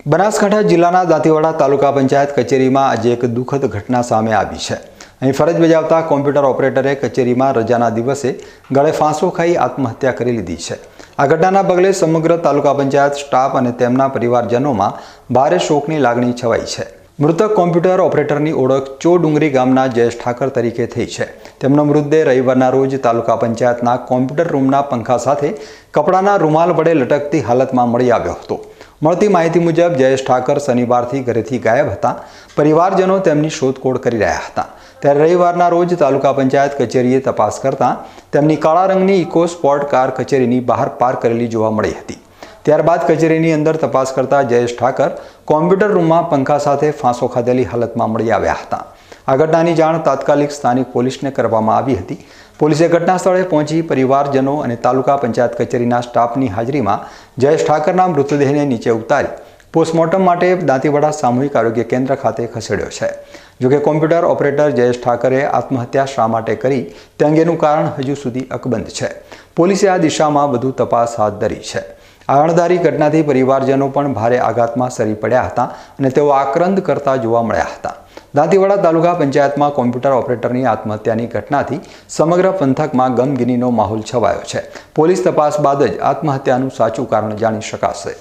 બનાસકાંઠા જિલ્લાના દાંતીવાડા તાલુકા પંચાયત કચેરીમાં આજે એક દુઃખદ ઘટના સામે આવી છે. અહીં ફરજ બજાવતા કોમ્પ્યુટર ઓપરેટરે કચેરીમાં રજાના દિવસે ગળે ફાંસો ખાઈ આત્મહત્યા કરી લીધી છે. આ ઘટનાના પગલે સમગ્ર તાલુકા પંચાયત, સ્ટાફ અને તેમના પરિવારજનોમાં ભારે શોકની લાગણી છવાઈ છે. મૃતક કોમ્પ્યુટર ઓપરેટરની ઓળખ ચો ડુંગરી ગામના જયેશ ઠાકર તરીકે થઈ છે. તેમનો મૃતદેહ રવિવારના રોજ તાલુકા પંચાયતના કોમ્પ્યુટર રૂમના પંખા સાથે કપડાના રૂમાલ વડે લટકતી હાલતમાં મળી આવ્યો હતો. મળતી માહિતી મુજબ જયેશ ઠાકર શનિવારથી ઘરેથી ગાયબ હતા. પરિવારજનો તેમની શોધખોળ કરી રહ્યા હતા. ત્યારે રવિવારના રોજ તાલુકા પંચાયત કચેરીએ તપાસ કરતાં તેમની કાળા રંગની ઇકો સ્પોર્ટ કાર કચેરીની બહાર પાર્ક કરેલી જોવા મળી હતી. ત્યારબાદ કચેરીની અંદર તપાસ કરતા જયેશ ઠાકર કોમ્પ્યુટર રૂમમાં પંખા સાથે ફાંસો ખાધેલી હાલતમાં મળી આવ્યા હતા. આ ઘટનાની જાણ તાત્કાલિક સ્થાનિક પોલીસને કરવામાં આવી હતી. પોલીસે ઘટના સ્થળે પહોંચી પરિવારજનો અને તાલુકા પંચાયત કચેરીના સ્ટાફની હાજરીમાં જયેશ ઠાકરના મૃતદેહને નીચે ઉતારી પોસ્ટમોર્ટમ માટે દાંતીવાડા સામૂહિક આરોગ્ય કેન્દ્ર ખાતે ખસેડ્યો છે. જોકે કોમ્પ્યુટર ઓપરેટર જયેશ ઠાકરે આત્મહત્યા શા માટે કરી તે અંગેનું કારણ હજુ સુધી અકબંધ છે. પોલીસે આ દિશામાં વધુ તપાસ હાથ ધરી છે. આ ઘટનાથી પરિવારજનો પણ ભારે આઘાતમાં સરી પડ્યા હતા અને તેઓ આક્રંદ કરતા જોવા મળ્યા હતા. દાંતીવાડા તાલુકા પંચાયતમાં કોમ્પ્યુટર ઓપરેટરની આત્મહત્યાની ઘટનાથી સમગ્ર પંથકમાં ગમગીનીનો માહોલ છવાયો છે. પોલીસ તપાસ બાદ જ આત્મહત્યાનું સાચું કારણ જાણી શકાશે.